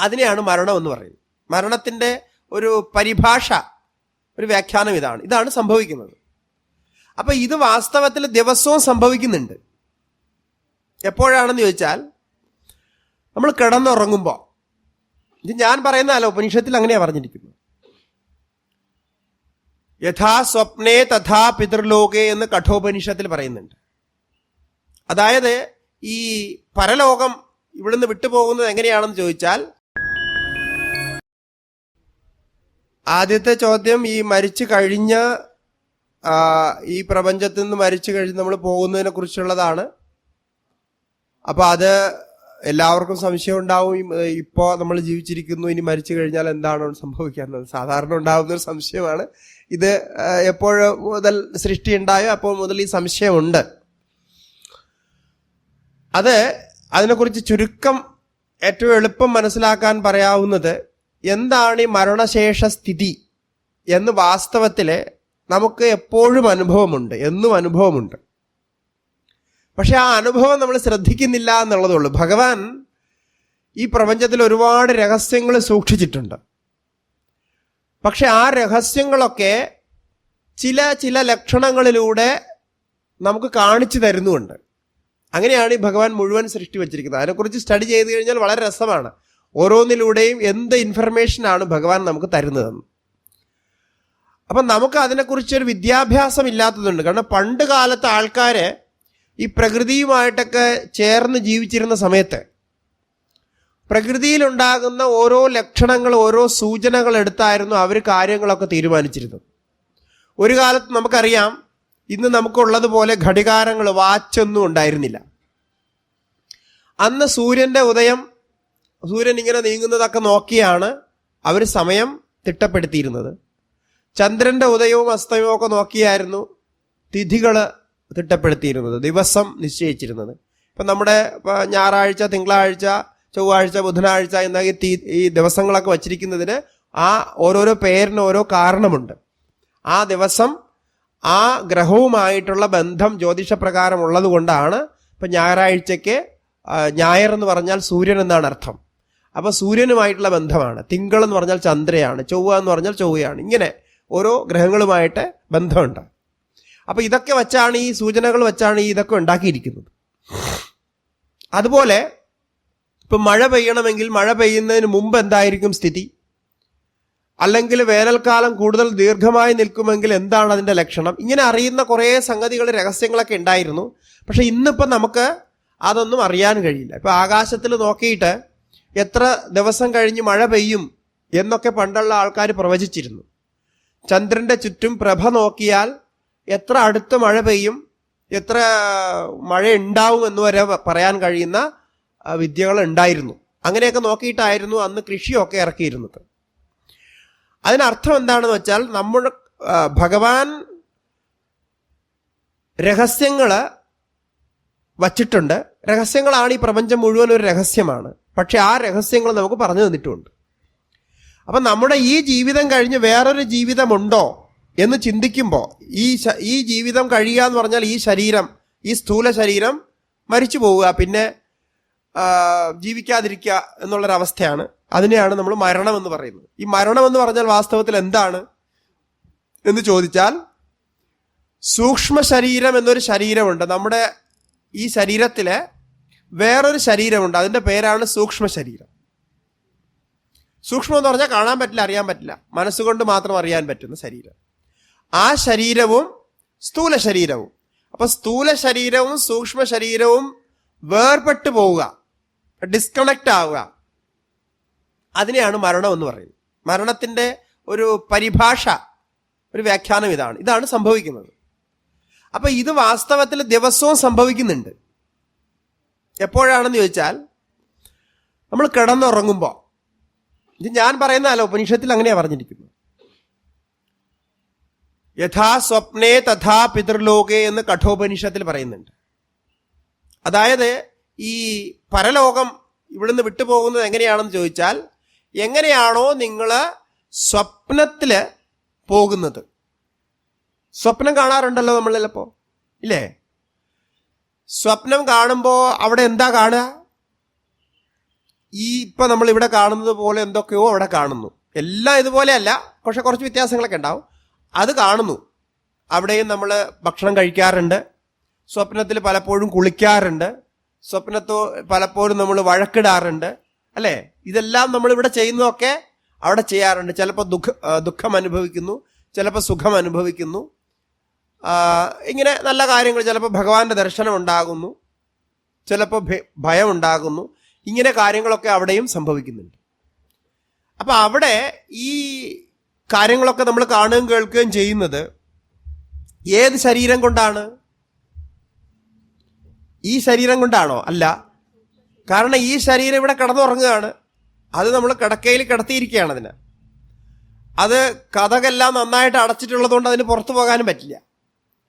അതിനെയാണ് മരണം എന്ന് പറയുന്നത്. മരണത്തിന്റെ ഒരു പരിഭാഷ ഒരു വ്യാഖ്യാനം ഇതാണ്. ഇതാണ് സംഭവിക്കുന്നത്. അപ്പൊ ഇത് വാസ്തവത്തിൽ ദിവസവും സംഭവിക്കുന്നുണ്ട്. എപ്പോഴാണെന്ന് ചോദിച്ചാൽ നമ്മൾ കിടന്നുറങ്ങുമ്പോൾ ഇത് ഞാൻ പറയുന്നതല്ല ഉപനിഷത്തിൽ അങ്ങനെയാണ് പറഞ്ഞിരിക്കുന്നത്. യഥാ സ്വപ്നേ തഥാ പിതൃലോകേ എന്ന് കഠോപനിഷത്തിൽ പറയുന്നുണ്ട്. അതായത് ഈ പരലോകം ഇവിടുന്ന് വിട്ടുപോകുന്നത് എങ്ങനെയാണെന്ന് ചോദിച്ചാൽ ആദ്യത്തെ ചോദ്യം ഈ മരിച്ചു കഴിഞ്ഞ ഈ പ്രപഞ്ചത്തിൽ നിന്ന് മരിച്ചു കഴിഞ്ഞ് നമ്മൾ പോകുന്നതിനെ കുറിച്ചുള്ളതാണ്. അപ്പൊ അത് എല്ലാവർക്കും സംശയം ഉണ്ടാവും. ഇപ്പോ നമ്മൾ ജീവിച്ചിരിക്കുന്നു ഇനി മരിച്ചു കഴിഞ്ഞാൽ എന്താണ് സംഭവിക്കുന്നത് സാധാരണ ഉണ്ടാകുന്ന ഒരു സംശയമാണ്. ഇത് എപ്പോൾ മുതൽ സൃഷ്ടി ഉണ്ടായോ അപ്പോൾ മുതൽ ഈ സംശയമുണ്ട്. അത് അതിനെക്കുറിച്ച് ചുരുക്കം ഏറ്റവും എളുപ്പം മനസ്സിലാക്കാൻ പറയാവുന്നത് എന്താണ് ഈ മരണശേഷ സ്ഥിതി എന്ന് വാസ്തവത്തിൽ നമുക്ക് എപ്പോഴും അനുഭവമുണ്ട് എന്നും അനുഭവമുണ്ട്. പക്ഷെ ആ അനുഭവം നമ്മൾ ശ്രദ്ധിക്കുന്നില്ല എന്നുള്ളതേ ഉള്ളൂ. ഭഗവാൻ ഈ പ്രപഞ്ചത്തിൽ ഒരുപാട് രഹസ്യങ്ങൾ സൂക്ഷിച്ചിട്ടുണ്ട്. പക്ഷെ ആ രഹസ്യങ്ങളൊക്കെ ചില ചില ലക്ഷണങ്ങളിലൂടെ നമുക്ക് കാണിച്ചു തരുന്നുണ്ട് അങ്ങനെയാണ് ഈ ഭഗവാൻ മുഴുവൻ സൃഷ്ടി വച്ചിരിക്കുന്നത്. അതിനെക്കുറിച്ച് സ്റ്റഡി ചെയ്ത് കഴിഞ്ഞാൽ വളരെ രസമാണ്. ഓരോന്നിലൂടെയും എന്ത് ഇൻഫർമേഷനാണ് ഭഗവാൻ നമുക്ക് തരുന്നതെന്ന്. അപ്പം നമുക്ക് അതിനെക്കുറിച്ചൊരു വിദ്യാഭ്യാസം ഇല്ലാത്തതുണ്ട്. കാരണം പണ്ട് കാലത്തെ ആൾക്കാർ ഈ പ്രകൃതിയുമായിട്ടൊക്കെ ചേർന്ന് ജീവിച്ചിരുന്ന സമയത്ത് പ്രകൃതിയിലുണ്ടാകുന്ന ഓരോ ലക്ഷണങ്ങൾ ഓരോ സൂചനകൾ എടുത്തായിരുന്നു അവർ കാര്യങ്ങളൊക്കെ തീരുമാനിച്ചിരുന്നത്. ഒരു കാലത്ത് നമുക്കറിയാം ഇന്ന് നമുക്കുള്ളതുപോലെ ഘടികാരങ്ങൾ വാച്ചൊന്നും ഉണ്ടായിരുന്നില്ല. അന്ന് സൂര്യന്റെ ഉദയം സൂര്യൻ ഇങ്ങനെ നീങ്ങുന്നതൊക്കെ നോക്കിയാണ് അവർ സമയം തിട്ടപ്പെടുത്തിയിരുന്നത്. ചന്ദ്രന്റെ ഉദയവും അസ്തമയവും ഒക്കെ നോക്കിയായിരുന്നു തിഥികൾ തിട്ടപ്പെടുത്തിയിരുന്നത് ദിവസം നിശ്ചയിച്ചിരുന്നത്. ഇപ്പം നമ്മുടെ ഞായറാഴ്ച തിങ്കളാഴ്ച ചൊവ്വാഴ്ച ബുധനാഴ്ച എന്ന തീ ഈ ദിവസങ്ങളൊക്കെ വച്ചിരിക്കുന്നതിന് ആ ഓരോരോ പേരിന് ഓരോ കാരണമുണ്ട്. ആ ദിവസം ആ ഗ്രഹവുമായിട്ടുള്ള ബന്ധം ജ്യോതിഷപ്രകാരം ഉള്ളത് കൊണ്ടാണ് ഇപ്പം ഞായറാഴ്ചയ്ക്ക് ഞായർ എന്ന് പറഞ്ഞാൽ സൂര്യൻ എന്നാണ് അർത്ഥം. അപ്പോൾ സൂര്യനുമായിട്ടുള്ള ബന്ധമാണ്. തിങ്കൾ എന്ന് പറഞ്ഞാൽ ചന്ദ്രയാണ് ചൊവ്വ എന്ന് പറഞ്ഞാൽ ചൊവ്വയാണ്. ഇങ്ങനെ ഓരോ ഗ്രഹങ്ങളുമായിട്ട് ബന്ധമുണ്ട്. അപ്പോൾ ഇതൊക്കെ വച്ചാണ് ഈ സൂചനകൾ വെച്ചാണ് ഈ ഇതൊക്കെ ഉണ്ടാക്കിയിരിക്കുന്നത്. അതുപോലെ ഇപ്പം മഴ പെയ്യണമെങ്കിൽ മഴ പെയ്യുന്നതിന് മുമ്പ് എന്തായിരിക്കും സ്ഥിതി? അല്ലെങ്കിൽ വേനൽക്കാലം കൂടുതൽ ദീർഘമായി നിൽക്കുമെങ്കിൽ എന്താണ് അതിന്റെ ലക്ഷണം? ഇങ്ങനെ അറിയുന്ന കുറേ സംഗതികൾ രഹസ്യങ്ങളൊക്കെ ഉണ്ടായിരുന്നു. പക്ഷേ ഇന്നിപ്പം നമുക്ക് അതൊന്നും അറിയാൻ കഴിയില്ല. ഇപ്പം ആകാശത്തിൽ നോക്കിയിട്ട് എത്ര ദിവസം കഴിഞ്ഞ് മഴ പെയ്യും എന്നൊക്കെ പണ്ടുള്ള ആൾക്കാർ പ്രവചിച്ചിരുന്നു. ചന്ദ്രന്റെ ചുറ്റും പ്രഭ നോക്കിയാൽ എത്ര അടുത്ത് മഴ പെയ്യും എത്ര മഴ ഉണ്ടാവും എന്ന് വരെ പറയാൻ കഴിയുന്ന വിദ്യകൾ ഉണ്ടായിരുന്നു അങ്ങനെയൊക്കെ നോക്കിയിട്ടായിരുന്നു അന്ന് കൃഷിയൊക്കെ ഇറക്കിയിരുന്നത്. അതിനർത്ഥം എന്താണെന്ന് വെച്ചാൽ നമ്മുടെ ഭഗവാൻ രഹസ്യങ്ങൾ വച്ചിട്ടുണ്ട്. രഹസ്യങ്ങളാണ് ഈ പ്രപഞ്ചം മുഴുവൻ ഒരു രഹസ്യമാണ്. പക്ഷെ ആ രഹസ്യങ്ങൾ നമുക്ക് പറഞ്ഞു തന്നിട്ടുണ്ട്. അപ്പം നമ്മുടെ ഈ ജീവിതം കഴിഞ്ഞ് വേറൊരു ജീവിതമുണ്ടോ എന്ന് ചിന്തിക്കുമ്പോൾ ഈ ഈ ജീവിതം കഴിയുക എന്ന് പറഞ്ഞാൽ ഈ ശരീരം ഈ സ്ഥൂല ശരീരം മരിച്ചു പോവുക പിന്നെ ജീവിക്കാതിരിക്കുക എന്നുള്ളൊരവസ്ഥയാണ്. അതിനെയാണ് നമ്മൾ മരണം എന്ന് പറയുന്നത്. ഈ മരണം എന്ന് പറഞ്ഞാൽ വാസ്തവത്തിൽ എന്താണ്? എന്ന് ചോദിച്ചാൽ സൂക്ഷ്മ ശരീരം എന്നൊരു ശരീരമുണ്ട്. നമ്മുടെ ഈ ശരീരത്തിലെ വേറൊരു ശരീരമുണ്ട്. അതിന്റെ പേരാണ് സൂക്ഷ്മ ശരീരം സൂക്ഷ്മം എന്ന് പറഞ്ഞാൽ കാണാൻ പറ്റില്ല അറിയാൻ പറ്റില്ല. മനസ്സുകൊണ്ട് മാത്രം അറിയാൻ പറ്റുന്ന ശരീരം. ആ ശരീരവും സ്ഥൂല ശരീരവും. അപ്പൊ സ്ഥൂല ശരീരവും സൂക്ഷ്മ ശരീരവും വേർപെട്ടു പോവുക ഡിസ്കണക്ട് ആവുക. അതിനെയാണ് മരണം എന്ന് പറയുന്നത്. മരണത്തിന്റെ ഒരു പരിഭാഷ ഒരു വ്യാഖ്യാനം ഇതാണ്. ഇതാണ് സംഭവിക്കുന്നത്. അപ്പൊ ഇത് വാസ്തവത്തിൽ ദിവസവും സംഭവിക്കുന്നുണ്ട്. എപ്പോഴാണെന്ന് ചോദിച്ചാൽ നമ്മൾ കിടന്നുറങ്ങുമ്പോൾ ഇത് ഞാൻ പറയുന്നതല്ല ഉപനിഷത്തിൽ അങ്ങനെയാണ് പറഞ്ഞിരിക്കുന്നത്. യഥാ സ്വപ്നേ തഥാ പിതൃലോകേ എന്ന് കഠോപനിഷത്തിൽ പറയുന്നുണ്ട്. അതായത് ഈ പരലോകം ഇവിടുന്ന് വിട്ടുപോകുന്നത് എങ്ങനെയാണെന്ന് ചോദിച്ചാൽ എങ്ങനെയാണോ നിങ്ങൾ സ്വപ്നത്തിൽ പോകുന്നത്. സ്വപ്നം കാണാറുണ്ടല്ലോ നമ്മൾ ചിലപ്പോൾ ഇല്ലേ? സ്വപ്നം കാണുമ്പോൾ അവിടെ എന്താ കാണുക? ഈ ഇപ്പം നമ്മൾ ഇവിടെ കാണുന്നത് പോലെ എന്തൊക്കെയോ അവിടെ കാണുന്നു. എല്ലാം ഇതുപോലെയല്ല പക്ഷെ കുറച്ച് വ്യത്യാസങ്ങളൊക്കെ ഉണ്ടാവും. അത് കാണുന്നു. അവിടെയും നമ്മൾ ഭക്ഷണം കഴിക്കാറുണ്ട്. സ്വപ്നത്തിൽ പലപ്പോഴും കുളിക്കാറുണ്ട്. സ്വപ്നത്തോ പലപ്പോഴും നമ്മൾ വഴക്കിടാറുണ്ട്. അല്ലേ? ഇതെല്ലാം നമ്മൾ ഇവിടെ ചെയ്യുന്നതൊക്കെ അവിടെ ചെയ്യാറുണ്ട്. ചിലപ്പോൾ ദുഃഖ ദുഃഖം അനുഭവിക്കുന്നു. ചിലപ്പോൾ സുഖം അനുഭവിക്കുന്നു. ഇങ്ങനെ നല്ല കാര്യങ്ങൾ ചിലപ്പോൾ ഭഗവാന്റെ ദർശനം ഉണ്ടാകുന്നു ചിലപ്പോൾ ഭയമുണ്ടാകുന്നു ഇങ്ങനെ കാര്യങ്ങളൊക്കെ അവിടെയും സംഭവിക്കുന്നുണ്ട്. അപ്പം അവിടെ ഈ കാര്യങ്ങളൊക്കെ നമ്മൾ കാണുകയും കേൾക്കുകയും ചെയ്യുന്നത് ഏത് ശരീരം കൊണ്ടാണ്? ഈ ശരീരം കൊണ്ടാണോ? അല്ല. കാരണം ഈ ശരീരം ഇവിടെ കിടന്നുറങ്ങുകയാണ്. അത് നമ്മൾ കിടക്കയിൽ കിടത്തിയിരിക്കുകയാണ് അതിന്. അത് കഥകെല്ലാം നന്നായിട്ട് അടച്ചിട്ടുള്ളതുകൊണ്ട് അതിന് പുറത്തു പോകാനും പറ്റില്ല.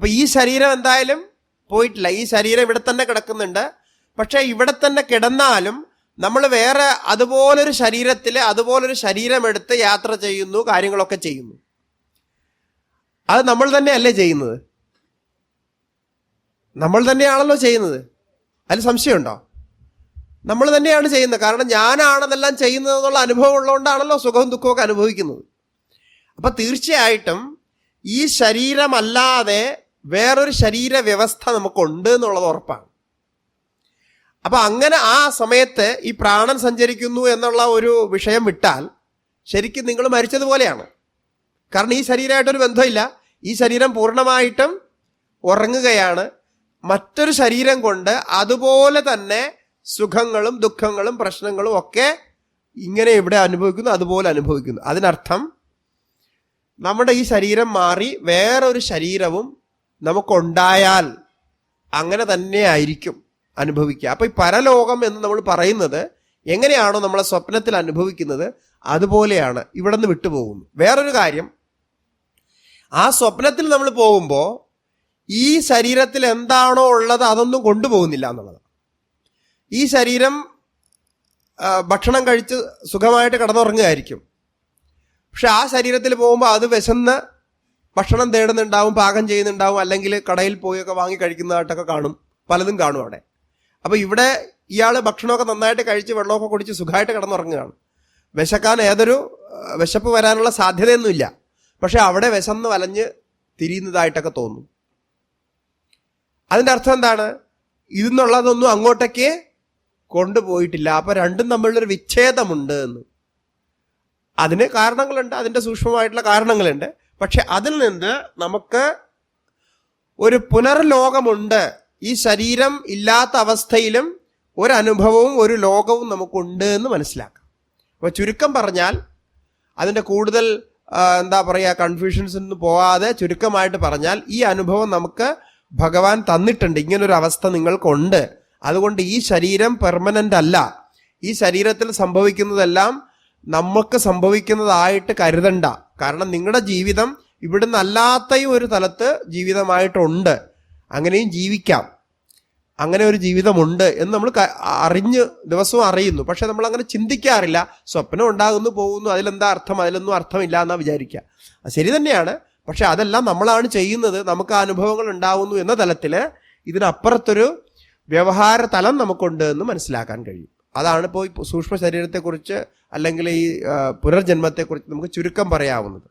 അപ്പൊ ഈ ശരീരം എന്തായാലും പോയിട്ടില്ല. ഈ ശരീരം ഇവിടെ തന്നെ കിടക്കുന്നുണ്ട്. പക്ഷേ ഇവിടെ തന്നെ കിടന്നാലും നമ്മൾ വേറെ അതുപോലൊരു ശരീരത്തിൽ അതുപോലൊരു ശരീരം എടുത്ത് യാത്ര ചെയ്യുന്നു കാര്യങ്ങളൊക്കെ ചെയ്യുന്നു. അത് നമ്മൾ തന്നെയല്ലേ ചെയ്യുന്നത്? നമ്മൾ തന്നെയാണല്ലോ ചെയ്യുന്നത്. അതിൽ സംശയമുണ്ടോ? നമ്മൾ തന്നെയാണ് ചെയ്യുന്നത്. കാരണം ഞാനാണെന്നെല്ലാം ചെയ്യുന്നത് എന്നുള്ള അനുഭവം ഉള്ളതുകൊണ്ടാണല്ലോ സുഖവും ദുഃഖവും അനുഭവിക്കുന്നത്. അപ്പം തീർച്ചയായിട്ടും ഈ ശരീരമല്ലാതെ വേറൊരു ശരീര വ്യവസ്ഥ നമുക്കുണ്ട് എന്നുള്ളത് ഉറപ്പാണ്. അപ്പൊ അങ്ങനെ ആ സമയത്ത് ഈ പ്രാണൻ സഞ്ചരിക്കുന്നു എന്നുള്ള ഒരു വിഷയം വിട്ടാൽ ശരിക്കും നിങ്ങൾ മരിച്ചതുപോലെയാണ്. കാരണം ഈ ശരീരമായിട്ടൊരു ബന്ധമില്ല. ഈ ശരീരം പൂർണമായിട്ടും ഉറങ്ങുകയാണ്. മറ്റൊരു ശരീരം കൊണ്ട് അതുപോലെ തന്നെ സുഖങ്ങളും ദുഃഖങ്ങളും പ്രശ്നങ്ങളും ഒക്കെ ഇങ്ങനെ ഇവിടെ അനുഭവിക്കുന്നു അതുപോലെ അനുഭവിക്കുന്നു. അതിനർത്ഥം നമ്മുടെ ഈ ശരീരം മാറി വേറൊരു ശരീരവും നമുക്കുണ്ടായാൽ അങ്ങനെ തന്നെ ആയിരിക്കും അനുഭവിക്കുക. അപ്പൊ ഈ പരലോകം എന്ന് നമ്മൾ പറയുന്നത് എങ്ങനെയാണോ നമ്മളെ സ്വപ്നത്തിൽ അനുഭവിക്കുന്നത് അതുപോലെയാണ് ഇവിടെ നിന്ന് വിട്ടുപോകുന്നു. വേറൊരു കാര്യം ആ സ്വപ്നത്തിൽ നമ്മൾ പോകുമ്പോൾ ഈ ശരീരത്തിൽ എന്താണോ ഉള്ളത് അതൊന്നും കൊണ്ടുപോകുന്നില്ല എന്നുള്ളത് ഈ ശരീരം ഭക്ഷണം കഴിച്ച് സുഖമായിട്ട് കിടന്നുറങ്ങുകയായിരിക്കും. പക്ഷെ ആ ശരീരത്തിൽ പോകുമ്പോൾ അത് വിശന്ന് ഭക്ഷണം തേടുന്നുണ്ടാവും പാകം ചെയ്യുന്നുണ്ടാവും അല്ലെങ്കിൽ കടയിൽ പോയൊക്കെ വാങ്ങി കഴിക്കുന്നതായിട്ടൊക്കെ കാണും. പലതും കാണും അവിടെ. അപ്പോൾ ഇവിടെ ഇയാൾ ഭക്ഷണമൊക്കെ നന്നായിട്ട് കഴിച്ച് വെള്ളമൊക്കെ കുടിച്ച് സുഖമായിട്ട് കിടന്നുറങ്ങുകയാണ്. വിശക്കാൻ ഏതൊരു വിശപ്പ് വരാനുള്ള സാധ്യതയൊന്നുമില്ല. പക്ഷെ അവിടെ വിശന്ന് വലഞ്ഞ് തിരിയുന്നതായിട്ടൊക്കെ തോന്നും. അതിന്റെ അർത്ഥം എന്താണ്? ഇതെന്നുള്ളതൊന്നും അങ്ങോട്ടേക്ക് കൊണ്ടുപോയിട്ടില്ല. അപ്പൊ രണ്ടും തമ്മിലൊരു വിച്ഛേദമുണ്ട് എന്ന്. അതിന് കാരണങ്ങളുണ്ട് അതിന്റെ സൂക്ഷ്മമായിട്ടുള്ള കാരണങ്ങളുണ്ട്. പക്ഷെ അതിൽ നിന്ന് നമുക്ക് ഒരു പുനർലോകമുണ്ട്. ഈ ശരീരം ഇല്ലാത്ത അവസ്ഥയിലും ഒരു അനുഭവവും ഒരു ലോകവും നമുക്കുണ്ട് എന്ന് മനസ്സിലാക്കാം. അപ്പോൾ ചുരുക്കം പറഞ്ഞാൽ അതിന്റെ കൂടുതൽ എന്താ പറയുക കൺഫ്യൂഷൻസ് ഒന്നും പോവാതെ ചുരുക്കമായിട്ട് പറഞ്ഞാൽ ഈ അനുഭവം നമുക്ക് ഭഗവാൻ തന്നിട്ടുണ്ട്. ഇങ്ങനൊരു അവസ്ഥ നിങ്ങൾക്കുണ്ട്. അതുകൊണ്ട് ഈ ശരീരം പെർമനന്റ് അല്ല. ഈ ശരീരത്തിൽ സംഭവിക്കുന്നതെല്ലാം നമുക്ക് സംഭവിക്കുന്നതായിട്ട് കരുതണ്ട. കാരണം നിങ്ങളുടെ ജീവിതം ഇവിടുന്ന് അല്ലാത്തയും ഒരു തലത്ത് ജീവിതമായിട്ടുണ്ട്. അങ്ങനെയും ജീവിക്കാം. അങ്ങനെ ഒരു ജീവിതമുണ്ട് എന്ന് നമ്മൾ അറിഞ്ഞ് ദിവസവും അറിയുന്നു. പക്ഷെ നമ്മൾ അങ്ങനെ ചിന്തിക്കാറില്ല. സ്വപ്നം ഉണ്ടാകുന്നു പോകുന്നു അതിലെന്താ അർത്ഥം അതിലൊന്നും അർത്ഥമില്ല എന്നാ വിചാരിക്കുക ശരി തന്നെയാണ്. പക്ഷെ അതെല്ലാം നമ്മളാണ് ചെയ്യുന്നത്. നമുക്ക് അനുഭവങ്ങൾ ഉണ്ടാകുന്നു എന്ന തലത്തിൽ ഇതിനപ്പുറത്തൊരു വ്യവഹാര തലം നമുക്കുണ്ട് എന്ന് മനസ്സിലാക്കാൻ കഴിയും. അതാണ് ഇപ്പോൾ സൂക്ഷ്മ ശരീരത്തെക്കുറിച്ച് അല്ലെങ്കിൽ ഈ പുനർജന്മത്തെക്കുറിച്ച് നമുക്ക് ചുരുക്കം പറയാവുന്നത്.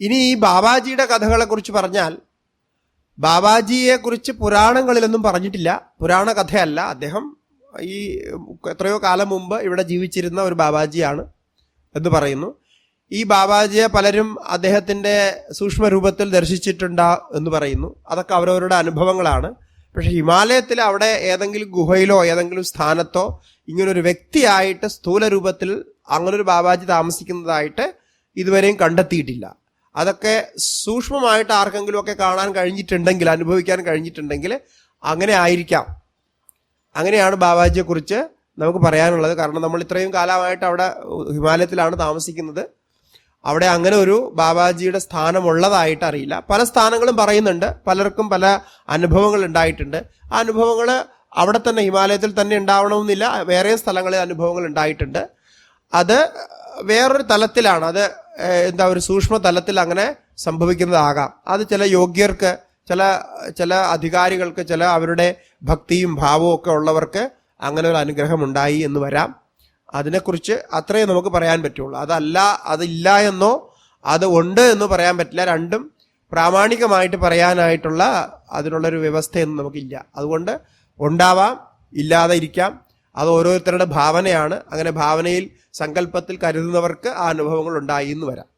ഇനി ഈ ബാബാജിയുടെ കഥകളെക്കുറിച്ച് പറഞ്ഞാൽ ബാബാജിയെക്കുറിച്ച് പുരാണങ്ങളിലൊന്നും പറഞ്ഞിട്ടില്ല. പുരാണ കഥയല്ല. അദ്ദേഹം ഈ എത്രയോ കാലം മുമ്പ് ഇവിടെ ജീവിച്ചിരുന്ന ഒരു ബാബാജിയാണ് എന്ന് പറയുന്നു. ഈ ബാബാജിയെ പലരും അദ്ദേഹത്തിന്റെ സൂക്ഷ്മരൂപത്തിൽ ദർശിച്ചിട്ടുണ്ടാ എന്ന് പറയുന്നു. അതൊക്കെ അവരവരുടെ അനുഭവങ്ങളാണ്. പക്ഷെ ഹിമാലയത്തിൽ അവിടെ ഏതെങ്കിലും ഗുഹയിലോ ഏതെങ്കിലും സ്ഥാനത്തോ ഇങ്ങനൊരു വ്യക്തിയായിട്ട് സ്ഥൂല രൂപത്തിൽ അങ്ങനൊരു ബാബാജി താമസിക്കുന്നതായിട്ട് ഇതുവരെയും കണ്ടെത്തിയിട്ടില്ല. അതൊക്കെ സൂക്ഷ്മമായിട്ട് ആർക്കെങ്കിലും ഒക്കെ കാണാൻ കഴിഞ്ഞിട്ടുണ്ടെങ്കിൽ അനുഭവിക്കാൻ കഴിഞ്ഞിട്ടുണ്ടെങ്കിൽ അങ്ങനെ ആയിരിക്കാം. അങ്ങനെയാണ് ബാബാജിയെക്കുറിച്ച് നമുക്ക് പറയാനുള്ളത്. കാരണം നമ്മൾ ഇത്രയും കാലമായിട്ട് അവിടെ ഹിമാലയത്തിലാണ് താമസിക്കുന്നത്. അവിടെ അങ്ങനെ ഒരു ബാബാജിയുടെ സ്ഥാനമുള്ളതായിട്ട് അറിയില്ല. പല സ്ഥാനങ്ങളും പറയുന്നുണ്ട്. പലർക്കും പല അനുഭവങ്ങൾ ഉണ്ടായിട്ടുണ്ട്. ആ അനുഭവങ്ങൾ അവിടെ തന്നെ ഹിമാലയത്തിൽ തന്നെ ഉണ്ടാവണമെന്നില്ല. വേറെ സ്ഥലങ്ങളിൽ അനുഭവങ്ങൾ ഉണ്ടായിട്ടുണ്ട്. അത് വേറൊരു തലത്തിലാണ്. അത് എന്താ ഒരു സൂക്ഷ്മ തലത്തിൽ അങ്ങനെ സംഭവിക്കുന്നതാകാം. അത് ചില യോഗ്യർക്ക് ചില ചില അധികാരികൾക്ക് ചില അവരുടെ ഭക്തിയും ഭാവവും ഒക്കെ ഉള്ളവർക്ക് അങ്ങനെ ഒരു അനുഗ്രഹം ഉണ്ടായി എന്ന് വരാം. അതിനെക്കുറിച്ച് അത്രയേ നമുക്ക് പറയാൻ പറ്റുള്ളൂ. അതല്ല അതില്ല എന്നോ അത് ഉണ്ട് എന്ന് പറയാൻ പറ്റില്ല. രണ്ടും പ്രാമാണികമായിട്ട് പറയാനായിട്ടുള്ള അതിനുള്ളൊരു വ്യവസ്ഥയൊന്നും നമുക്കില്ല. അതുകൊണ്ട് ഉണ്ടാവാം ഇല്ലാതെ ഇരിക്കാം അത് ഓരോരുത്തരുടെ ഭാവനയാണ്. അങ്ങനെ ഭാവനയിൽ സങ്കല്പത്തിൽ കരുതുന്നവർക്ക് ആ അനുഭവങ്ങൾ ഉണ്ടായി എന്ന് വരാം.